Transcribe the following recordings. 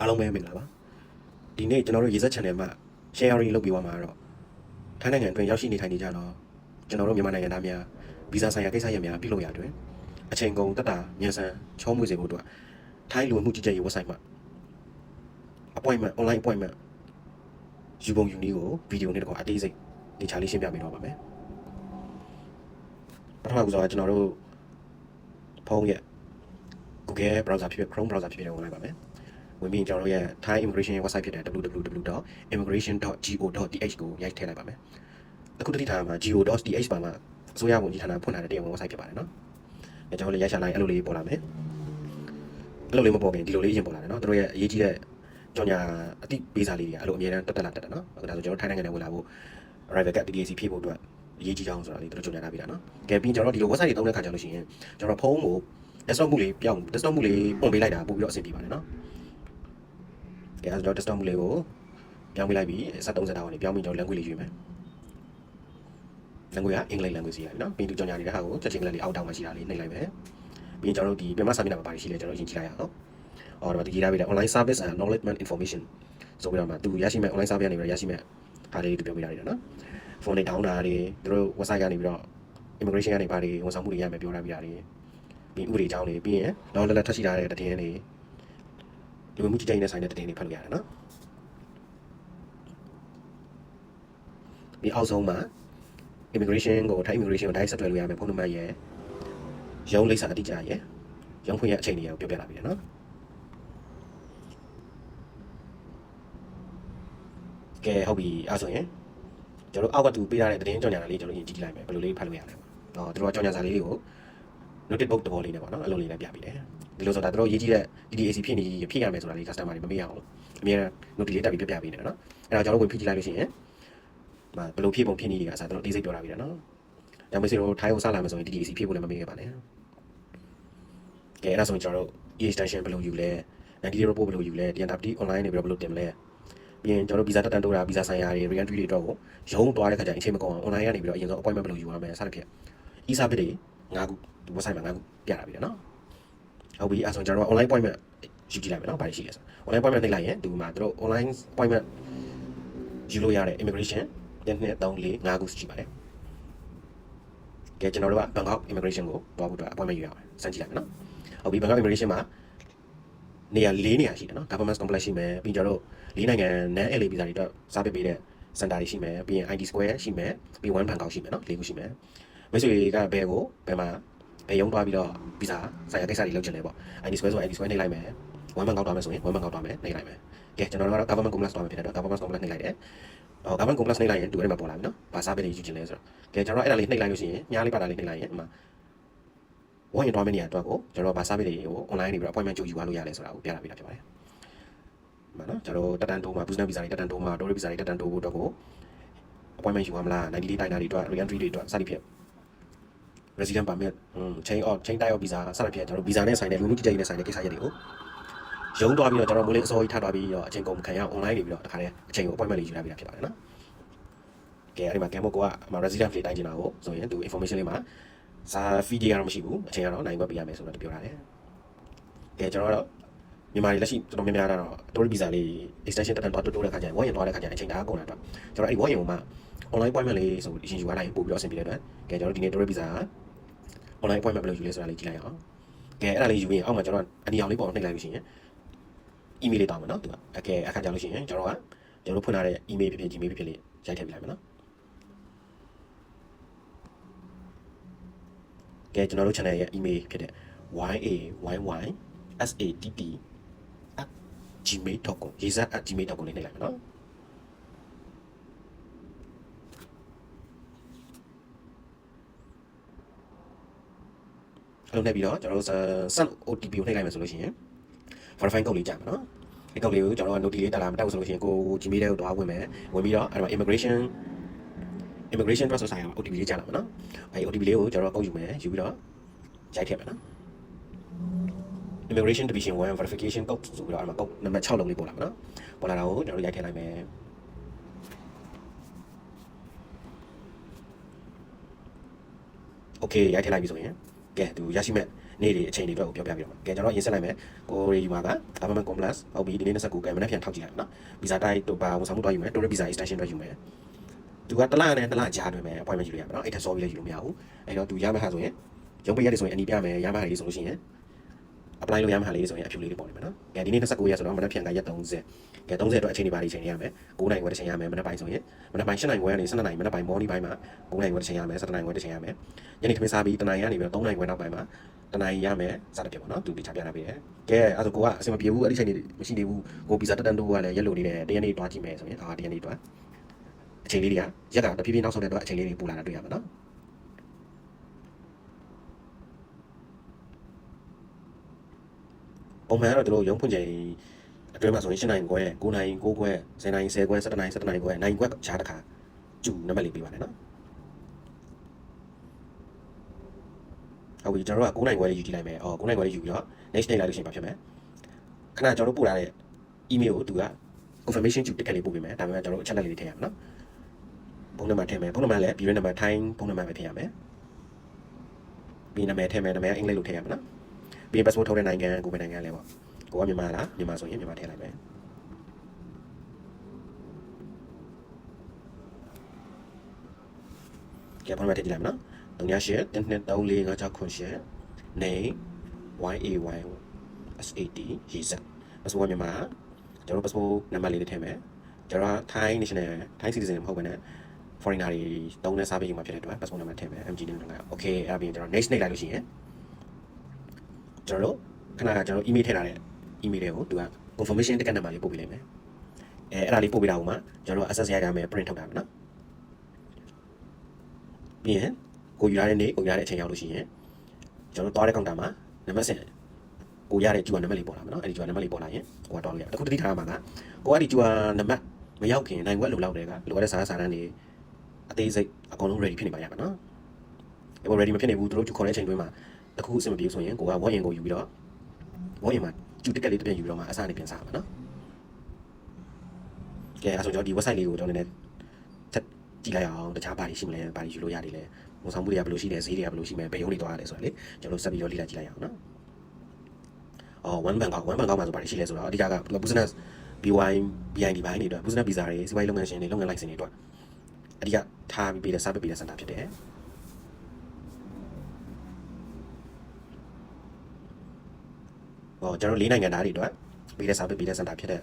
အားလုံးပဲမင်္ဂလာပါဒီနေ့ကျွန်တော်တို့ရေစက် channel မှာ sharing လုပ်ပြီးသွားမှာတော့ထိုင်းနိုင်ငံအတွင်းရောက်ရှိနေထိုင်နေကြတော့ကျွန်တော်တို့မြန်မာနိုင်ငံသားများဗီဇာဆိုင်ရာကိစ္စရပ်များပြုလုပ်ရအတွင်းအချိန်ကုန်တက်တာမြန်ဆန်ချောမွေ့စေဖို့အတွက်ထိုင်းလူမှုကြီးကြပ်ရေး website မှာ appointment online appointment ယူပုံယူနည်းကိုဗီဒီယိုနဲ့တကွာအသေးစိတ်ဒီချာလေးရှင်းပြပေးတော့ပါမယ်ပထမကဆိုတော့ကျွန်တော်တို့ဖုန်းရဲ့ Google browser ဖြစ်ဖြစ် Chrome browser ဖြစ်ဖြစ်ဝင်လိုက်ပါမယ် ဝင်ပြီးကျွန်တော်တို့ရဲ့ Thai immigration website ဖြစ်တဲ့ www.immigration.go.th ကိုရိုက်ထည့်လိုက်ပါမယ်အခုတတိထားမှာ go.th ပါမှာအစိုးရဝန်ကြီးဌာနဖွင့်ထားတဲ့တရားဝင် website ဖြစ်ပါတယ်နော်အဲကျွန်တော်လည်းရိုက်ရှာလိုက်အဲ့လိုလေးပေါ်လာမယ်အဲ့လိုလေးမပေါ်ခင်ဒီလိုလေးရင်ပေါ်လာတယ်နော်တို့ရဲ့အရေးကြီးတဲ့ကြောင်ညာအတိပေးစာလေးတွေအဲ့လိုအများတန်းတက်တက်လာတက်တယ်နော်အခုဒါဆိုကျွန်တော်ထိုင်းနိုင်ငံနဲ့ဝင်လာဖို့ arrival card DDC ဖြည့်ဖို့အတွက်အရေးကြီးကြောင်းဆိုတာလေးတို့ကြောင်ညာထားပြီလားနော်ကဲပြီးကျွန်တော်ဒီလို website တွေသုံးတဲ့ခါကျလို့ရှိရင်ကျွန်တော်ဖုန်းကို desktop မှုလေးပြောင်း desktop မှုလေးပုံပေးလိုက်တာပို့ပြီးတော့အဆင်ပြေပါတယ်နော် ကဲအဲဒါကျွန်တော် desktop မှုလေးကိုပြောင်းပေးလိုက်ပြီး73တောင်းကနေပြောင်းပြီးကျွန်တော် language လေးရွေးမယ် language ကအင်္ဂလိပ် language စီရတယ်နော်ပြီးတော့ကြောင်ညာနေတဲ့ဟာကိုချက်ချင်းကလေးအောက်တောင်းမှရှိတာလေးနှိပ်လိုက်မယ်ပြီးရင်ကျွန်တော်တို့ဒီပြန်မစာမျက်နှာမှာပါရှိလဲကျွန်တော်ရင်ကြည့်လိုက်ရအောင်အော်ဒီမှာဒီရေးထားပေးတယ် online service and acknowledgement information ဆိုပြီးတော့မှသူရရှိမဲ့ online service ကနေပြီးတော့ရရှိမဲ့ဟာလေးတွေပြောပြရတယ်နော်ဖုန်းတွေတောင်းတာတွေသူတို့ website ကနေပြီးတော့ immigration ကနေဘာတွေဝန်ဆောင်မှုတွေရမယ်ပြောထားပြတာတွေပြီးဥပဒေအကြောင်းတွေပြီးရင်တော့လက်လက်ထပ်ရှိထားတဲ့တည်င်းတွေဒီ လိုမှုကြည့်တဲ့ဆိုင်တဲ့တည်င်းတွေဖတ်လို့ရတယ်နော်ပြီးအောက်ဆုံးမှာ immigration ကိုထိုင်း immigration ကို direct ဆက်သွယ်လို့ရမယ်ဖုန်းနံပါတ်ရယ်ရုံးလိပ်စာအတိအကျရယ်ရုံးဖွင့်ရအချိန်တွေရကိုပြောပြလာပြီနော်ကဲဟုတ်ပြီအဲ့ဆိုရင်ကျွန်တော်တို့အောက်ကတူပေးထားတဲ့သတင်းကြော်ညာလေးကျွန်တော်ရင်ကြည့်ကြည့်လိုက်မယ်ဘယ်လိုလေးဖတ်လို့ရလဲ။တော့တို့ကကြော်ညာစာလေးတွေကို notebook တဘောလေးနဲ့ပေါ့နော်အဲ့လိုလေးနဲ့ပြပေးတယ်။ ဒီလိုဆိုတာတို့ရေးကြည့်တဲ့ DDAC ဖြစ်နေဖြစ်ရမယ်ဆိုတာလေး customer တွေမမေ့ရအောင်လို့အများနဲ့ note လေးတက်ပြီးပြပြပေးနေတယ်နော်။အဲ့တော့ကျွန်တော်တို့ဝင်ဖြည့်ကြည့်လိုက်လို့ရှိရင်မဘယ်လိုဖြည့်ပုံဖြည့်နည်းတွေကအစားတို့ဒီစိတ်ပြောတာပြီနော်။ဒါမှမဟုတ်ထိုင်းကိုစလာမယ်ဆိုရင် DDAC ဖြည့်ဖို့လည်းမမေ့ခဲ့ပါနဲ့။ကဲအဲ့ဒါဆိုရင်ကျွန်တော်တို့ e-extension ဘယ်လိုယူလဲ။ NDD report ဘယ်လိုယူလဲ။ DNWD online နေပြီးတော့ဘယ်လိုတင်မလဲ။ပြီးရင်ကျွန်တော်တို့ဗီဇာတက်တန်းတိုးတာဗီဇာဆိုင်ရာတွေ re-entry တွေတော့ကိုရုံးသွားတဲ့ခါကျရင်အချိန်မကုန်အောင် online ကနေပြီးတော့အရင်ဆုံး appointment ဘယ်လိုယူရမလဲစသဖြင့် e-service တွေ၅ခုဒီ website မှာ၅ခုပြတာပြီလေနော် ဟုတ်ပြီအဲဆိုကျွန်တော်တို့ online appointment ယူကြည့်လိုက်မယ်နော်ဘာတွေရှိလဲဆို online appointment နှိပ်လိုက်ရင်ဒီမှာတို့ online appointment ယူလို့ရတဲ့ immigration 1 2 3 4 5ခုရှိပါတယ်ကဲကျွန်တော်တို့က Bangkok immigration ကိုတွားဖို့အတွက် appointment ယူရအောင်စမ်းကြည့်လိုက်မယ်နော်ဟုတ်ပြီ Bangkok immigration မှာနေရာ၄နေရာရှိတယ်နော် government complex ရှိမယ်ပြီးကြတော့၄နိုင်ငံ non LA visa တွေအတွက်စားပေးပေးတဲ့ center တွေရှိမယ်ပြီးရင် ID square ရှိမယ်ပြီး one Bangkok ရှိမယ်နော်၄ခုရှိမယ်မိတ်ဆွေတွေကဘယ်ကိုဘယ်မှာ ဘယ်ရုံးသွားပြီးတော့ဗီဇာဆိုင်ရာကိစ္စတွေလုပ်ချင်လဲပေါ့ ID square ဆို ID square နှိပ်လိုက်မယ် one Bangkok သွားမယ်ဆိုရင် one Bangkok သွားမယ်နှိပ်လိုက်မယ်ကဲကျွန်တော်တို့ကတော့ government complex သွားမယ်ဖြစ်တဲ့အတွက် government complex နှိပ်လိုက်တယ်အော် government complex နှိပ်လိုက်ရင်တူအဲ့မှာပေါ်လာပြီနော်ဘာစားပေးတွေယူချင်လဲဆိုတော့ကဲကျွန်တော်အဲ့ဒါလေးနှိပ်လိုက်လို့ရှိရင်ညားလေးပါတာလေးနှိပ်လိုက်ရင်ဒီမှာဝိုင်းရင်တွားမယ့်နေရာအတွက်ကိုကျွန်တော်ဗာစားပေးတွေကို online နေပြီးတော့ appointment ကြိုယူသွားလို့ရတယ်ဆိုတာကိုပြတာပြတာဖြစ်ပါတယ်မှန်နော်ကျွန်တော်တက်တန်းတိုးမှာ business visa တွေတက်တန်းတိုးမှာ tourist visa တွေတက်တန်းတိုးဖို့အတွက်ကို appointment ယူရမလား90 day တိုင်တာတွေအတွက် re-entry တွေအတွက်စသည်ဖြင့် resident permit อืม chain of chain type of visa စသဖြင့်ကျွန်တော် visa နဲ့ဆိုင်တဲ့လူမှုကြီးကြပ်ရေးနဲ့ဆိုင်တဲ့ကိစ္စရပ်တွေကိုရုံးသွားပြီးတော့ကျွန်တော်မိုးလေးအစောကြီးထားသွားပြီးတော့အချိန်ကုန်မခံရအောင် online နေပြီးတော့တခါတည်းအချိန်ကို appointment လေးယူရပြတာဖြစ်ပါတယ်နော်ကဲအဲ့ဒီမှာ gambo က resident လေးတိုင်းချင်တာကိုဆိုရင်သူ information လေးမှာစာ fee ကြီးကတော့မရှိဘူးအချိန်ကတော့နိုင်ဝက်ပေးရမယ်ဆိုတော့ပြောထားတယ်ကဲကျွန်တော်ကတော့မြန်မာပြည်လက်ရှိကျွန်တော်များများတော့ tourist visa လေး extension တက်တန်းတော့တိုးတဲ့ခါကျရင်ဝါရင်သွားတဲ့ခါကျရင်အချိန်တအားကုန်လာတော့ကျွန်တော်အဲ့ဒီဝါရင်မှာ online appointment လေးဆိုအရင်ယူရလိုက်ပို့ပြီးတော့အဆင်ပြေတဲ့အတွက်ကဲကျွန်တော်ဒီနေ့ tourist visa online appointment ဘယ်လိုယူလဲဆိုတာလေးကြည့်လိုက်အောင်ကဲအဲ့ဒါလေးယူရင်အောက်မှာကျွန်တော်အနီအောင်လေးပေါ်နှိပ်လိုက်လို့ရှိရင် email လေးတောင်းမယ်နော်သူကအကဲအခါကြောင့်လို့ရှိရင်ကျွန်တော်ကကျွန်တော်ဖွင့်ထားတဲ့ email ဖြစ်ဖြစ် gmail ဖြစ်ဖြစ်လေးရိုက်ထည့်ပြလိုက်မယ်နော်ကဲကျွန်တော်တို့ channel ရဲ့ email ဖြစ်တဲ့ yaysatt@gmail.com ရေးစား @gmail.com လေးနှိပ်လိုက်မယ်နော် အဲ့လိုနဲ့ပြီးတော့ကျွန်တော်တို့ send OTP ကိုနှိပ်လိုက်မယ်ဆိုလို့ရှိရင် verify code လေးကြာမှာနော်ဒီ code လေးကိုကျွန်တော်က note လေးတက်လာမတက်ဘူးဆိုလို့ရှိရင်ကို Gmail ထဲကိုသွားဝင်မယ်ဝင်ပြီးတော့အဲ့မှာ immigration immigration process ဆိုင်ရာ OTP လေးကြာလာမှာနော်အဲ့ OTP လေးကိုကျွန်တော်ကောက်ယူမယ်ယူပြီးတော့ရိုက်ထည့်မယ်နော် immigration division 1 verification code ဆိုပြီးတော့အဲ့မှာ code နံပါတ်6လုံးလေးပေါ်လာမှာနော်ပေါ်လာတာကိုကျွန်တော်တို့ရိုက်ထည့်လိုက်မယ် Okay ရိုက်ထည့်လိုက်ပြီဆိုရင် ကဲသူရရှိမဲ့နေ့တွေအချိန်တွေအတွက်ကိုပြောပြပြတော့မှာကဲကျွန်တော်ရင်ဆက်လိုက်မယ်ကိုရီဒီမှာက government complex ဟုတ်ပြီဒီနေ့29ကဲမနေ့ပြန်ထောက်ကြည့်လိုက်မယ်နော်ဗီဇာတိုက်တို့ပါဝန်ဆောင်မှုတွားယူမယ် tourist visa extension တွားယူမယ်သူကတစ်လနဲ့တစ်လကြားတွင်မယ် appointment ယူလို့ရမယ်နော်အဲ့ထက်စောပြီးလည်းယူလို့မရဘူးအဲ့တော့သူရမယ့်ဟာဆိုရင်ရုံးပိတ်ရက်တွေဆိုရင်အနီးပြမယ်ရမယ့်ဟာတွေဆိုလို့ရှိရင် apply လုပ်ရမှာလေးဆိုရင်အဖြူလေးတွေပေါ်နေမှာနော်။ကဲဒီနေ့29ရက်ဆိုတော့မနက်ဖြန်ကရက်30။ကဲ30အတွက်အချိန်တွေပါလိမ့်ချိန်ရမယ်။9နိုင်ဝက်တစ်ချိန်ရမယ်မနက်ပိုင်းဆိုရင်မနက်ပိုင်း7နိုင်ဝက်ကနေ12နိုင်မနက်ပိုင်း morning ပိုင်းမှာ9နိုင်ဝက်တစ်ချိန်ရမယ်7နိုင်ဝက်တစ်ချိန်ရမယ်။ညနေခင်းစားပြီးတနိုင်ကနေပြီးတော့3နိုင်ဝက်နောက်ပိုင်းမှာတနိုင်ရမယ်စသဖြင့်ပေါ့နော်။သူတိချပြတာပေးတယ်။ကဲအဲ့ဒါဆိုကိုကအဆင်မပြေဘူးအဲ့ဒီချိန်တွေမရှိသေးဘူး။ကိုဗီဇာတက်တန်တို့ကလည်းရက်လို့နေတယ်တရက်နေ့တွားကြည့်မယ်ဆိုရင်အာတရက်နေ့တွားအချိန်လေးတွေကရက်ကတဖြည်းဖြည်းနောက်ဆုံးတဲ့တော့အချိန်လေးတွေပူလာတာတွေ့ရမှာနော်။ ပုံမှန်ကတော့တို့ရုံးဖွင့်ချိန်အတွင်းမှာဆိုရင်7နိုင်ခွဲ9နိုင်9ခွဲ10နိုင်10ခွဲ17နိုင်17နိုင်ခွဲနိုင်ခွဲခြားတစ်ခါကျူနံပါတ်လေးပေးပါတယ်နော်ဟုတ်ပြီကျွန်တော်တို့က9နိုင်ခွဲလေးယူကြည့်လိုက်မယ်အော်9နိုင်ခွဲလေးယူပြီးတော့ next day လိုက်လို့ရှိရင်ဘာဖြစ်မလဲခဏကျွန်တော်တို့ပို့လာတဲ့ email ကိုသူက confirmation ကျူတက်ကလေးပို့ပေးမယ်ဒါပေမဲ့ကျွန်တော်တို့အချက်လက်လေးထည့်ရမယ်နော်ဖုန်းနံပါတ်ထည့်မယ်ဖုန်းနံပါတ်လည်း view နံပါတ် time ဖုန်းနံပါတ်ပဲထည့်ရမယ်ပြီးနာမည်ထည့်မယ်နာမည်အင်္ဂလိပ်လိုထည့်ရမယ်နော် ပြီးရင် passport ထုတ်တဲ့နိုင်ငံကိုပဲနိုင်ငံလဲပေါ့ကိုကမြန်မာလားမြန်မာဆိုရင်မြန်မာထည့်လိုက်မယ်ကဲဘာမှထည့်ကြည့်လိုက်မနော်38 1234569 name YAY SAD ရေးစ passport ကမြန်မာကျွန်တော် passport နံပါတ်လေးထည့်မယ်ကျွန်တော် Thai national Thai citizen မဟုတ်ဘဲနဲ့ foreigner တွေတုံးတဲ့စားပေးယူမှာဖြစ်တဲ့အတွက် passport နံပါတ်ထည့်မယ် MG နံပါတ် okay အဲ့ဒါပြီးရင်ကျွန်တော် next နှိပ်လိုက်လို့ရှိရင် ကျွန်တော်တို့ခဏကကျွန်တော် email ထည့်ထားတဲ့ email တွေကိုသူက confirmation ticket number လေးပို့ပေးလိုက်မယ်အဲအဲ့ဒါလေးပို့ပေးတာဟိုမှာကျွန်တော်တို့ access ရရမယ် print ထုတ်တာမယ်နော်ပြီးရင်ကိုယူရတဲ့နေ့ကိုယူရတဲ့အချိန်ရောက်လို့ရှိရင်ကျွန်တော်တို့သွားတဲ့ counter မှာနံပါတ်ဆက်ကိုရတဲ့ကျူနံပါတ်လေးပေါ်လာမယ်နော်အဲ့ဒီကျူနံပါတ်လေးပေါ်လာရင်ကိုကတော့လို့ရတခုတတိထားမှာကကိုအဲ့ဒီကျူနံပါတ်မရောက်ခင်နိုင်ဝက်လုံလောက်တဲ့ကလိုအပ်တဲ့စာစာတန်းတွေအသေးစိတ်အကုန်လုံး ready ဖြစ်နေပါရမယ်နော်အဲ့ ready မဖြစ်နေဘူးသူတို့ကျူခေါ်တဲ့အချိန်တွင်းမှာ တခုအဆင်မပြေဆိုရင်ကိုကဝတ်ရင်ကိုယူပြီးတော့ဝတ်ရင်မှာကျူတက်ကလေးတစ်ပြန်ယူပြီးတော့မှအစားနေပြန်စားမှာနော်ကဲအဲဆိုကျွန်တော်ဒီ website လေးကိုကျွန်တော်နည်းနည်းချက်ကြည့်လိုက်အောင်တခြားဘာတွေရှိမလဲဘာတွေယူလို့ရတယ်လဲဝန်ဆောင်မှုတွေကဘယ်လိုရှိလဲဈေးတွေကဘယ်လိုရှိမလဲဘယ်ရုံးတွေသွားရလဲဆိုတာလေကျွန်တော်ဆက်ပြီးတော့လေ့လာကြည့်လိုက်အောင်နော်အော် one bank က one bank ကမှာဆိုဘာတွေရှိလဲဆိုတော့အဓိကက business BY BID ဘိုင်းတွေအတွက် business visa တွေစီးပွားရေးလုပ်ငန်းရှင်တွေလုပ်ငန်း license တွေအတွက်အဓိကထားပြီးပေးတဲ့ service ပေးတဲ့ center ဖြစ်တယ် ဟောကျွန်တော်လေးနိုင်ငံသားတွေအတွက်ပေးတဲ့ service ပေးတဲ့ center ဖြစ်တဲ့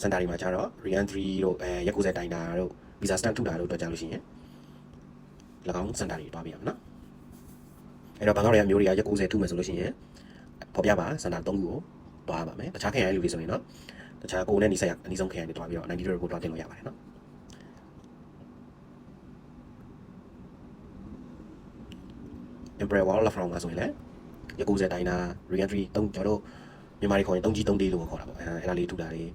center တွေမှာကျတော့ Rian 3တို့အဲရက်90တိုင်တာတို့ visa stamp ထုတ်တာတို့အတွက်ကြာလို့ရှိရင်၎င်း center တွေတွားပြရမှာနော်အဲ့တော့ဘန်ကောက်တွေကမျိုးတွေကရက်90ထုတ်မယ်ဆိုလို့ရှိရင်ပေါ်ပြပါ center 3ခုကိုတွားပါမယ်တခြားခရိုင်လူတွေဆိုရင်တော့တခြားကိုယ်နဲ့နီးစပ်ရအနည်းဆုံးခရိုင်တွေတွားပြီးတော့90တို့ကိုတွားတင်လို့ရပါတယ်နော် Emperor Wall of From မှာဆိုရင်လည်း ရ90တိုင်းတာ re-entry တုံးကျွန်တော်တို့မြန်မာတွေခေါ်ရင်တုံးကြီးတုံးသေးလို့ခေါ်တာပေါ့အဲအဲ့ဒါလေးထူတာလေး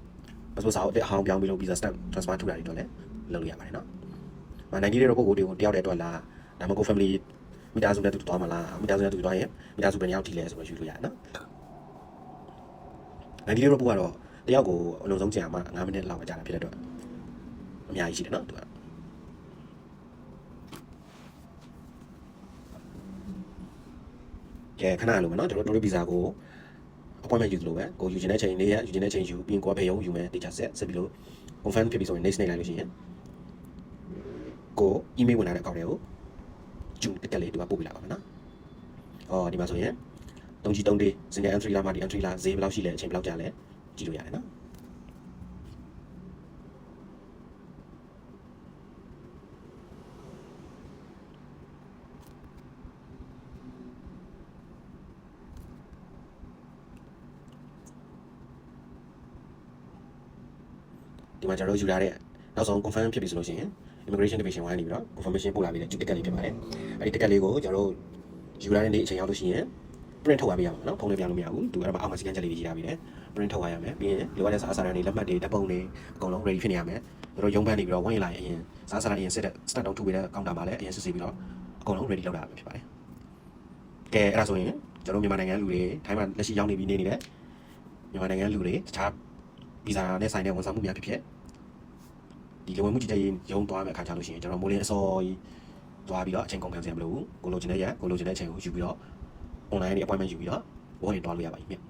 passport စာအုပ်အဟောင်းပြောင်းပြီးလို့ visa stamp transfer ထူတာတွေတော့လည်းလုပ်လို့ရပါတယ်နော်။မနိုင်ကြီးတဲ့ပုဂ္ဂိုလ်တွေကိုတယောက်တည်းအတွက်လားဒါမှမဟုတ် family မိသားစုနဲ့တူတူသွားမလားမိသားစုနဲ့တူတူသွားရင်မိသားစုဘယ်နှယောက်ထိလဲဆိုတော့ယူလို့ရတယ်နော်။နိုင်ကြီးတဲ့ပုဂ္ဂိုလ်ကတော့တယောက်ကိုအလုံးစုံကြာမှ9မိနစ်လောက်ပဲကြာတာဖြစ်တဲ့အတွက်အများကြီးရှိတယ်နော်သူက ကဲခဏလိုမယ်နော်ကျွန်တော်တို့ visa ကို appointment ယူသလိုပဲကိုယူချင်တဲ့ချိန်နေ့ရက်ယူချင်တဲ့ချိန်ယူပြီးရင်ကိုကဘယ်ရုံးယူမယ်တေချာဆက်ဆက်ပြီးလို့ confirm ဖြစ်ပြီးဆိုရင် next နေ့လိုက်လို့ရှိရင်ကို email ဝင်လာတဲ့အကောင့်တွေကိုကျူတက်ကလေးသူကပို့ပြလာပါမယ်နော်။အော်ဒီမှာဆိုရင်တုံးကြီးတုံးတေး single entry လာမှဒီ entry လာဈေးဘယ်လောက်ရှိလဲအချိန်ဘယ်လောက်ကြာလဲကြည့်လို့ရတယ်နော် ဒီမှာကျွန်တော်တို့ယူလာတဲ့နောက်ဆုံး confirm ဖြစ်ပြီဆိုလို့ရှိရင် immigration division ဝိုင်းနေပြီးတော့ confirmation ပို့လာပြီးတဲ့ကျူတက်ကလေးဖြစ်ပါတယ်အဲဒီတက်ကလေးကိုကျွန်တော်တို့ယူလာတဲ့နေ့အချိန်ရောက်လို့ရှိရင် print ထုတ်ရပေးရမှာနော်ဖုန်းနဲ့ပြလို့မရဘူးသူအဲ့ဒါမှအောက်မှာစကန်ချက်လေးတွေရေးထားပြီးတယ် print ထုတ်ရရမယ်ပြီးရင်လိုအပ်တဲ့စာအစာရန်တွေလက်မှတ်တွေဓာတ်ပုံတွေအကုန်လုံး ready ဖြစ်နေရမယ်တို့တို့ရုံးပန်းနေပြီးတော့ဝိုင်းလာရင်အရင်စာအစာရန်အရင် set တဲ့ start down ထုတ်ပေးတဲ့ counter မှာလည်းအရင်စစ်ဆေးပြီးတော့အကုန်လုံး ready လုပ်တာပဲဖြစ်ပါတယ်ကဲအဲ့ဒါဆိုရင်ကျွန်တော်မြန်မာနိုင်ငံလူတွေထိုင်းမှာလက်ရှိရောက်နေပြီးနေနေတဲ့မြန်မာနိုင်ငံလူတွေတခြားဗီဇာနဲ့ဆိုင်တဲ့ဝန်ဆောင်မှုများဖြစ်ဖြစ် ဒီလူဝင်မှုကြီးကြပ်ရေးရုံးသွားမယ့်အခါကျလို့ရှိရင်ကျွန်တော်မိုးလင်းအစောကြီးသွားပြီးတော့အချိန်ကုန်ခံစရာမလိုဘူးကိုလိုချင်တဲ့ရက်ကိုလိုချင်တဲ့အချိန်ကိုယူပြီးတော့ online နဲ့ appointment ယူပြီးတော့ဘောရင်တွားလို့ရပါပြီမြတ်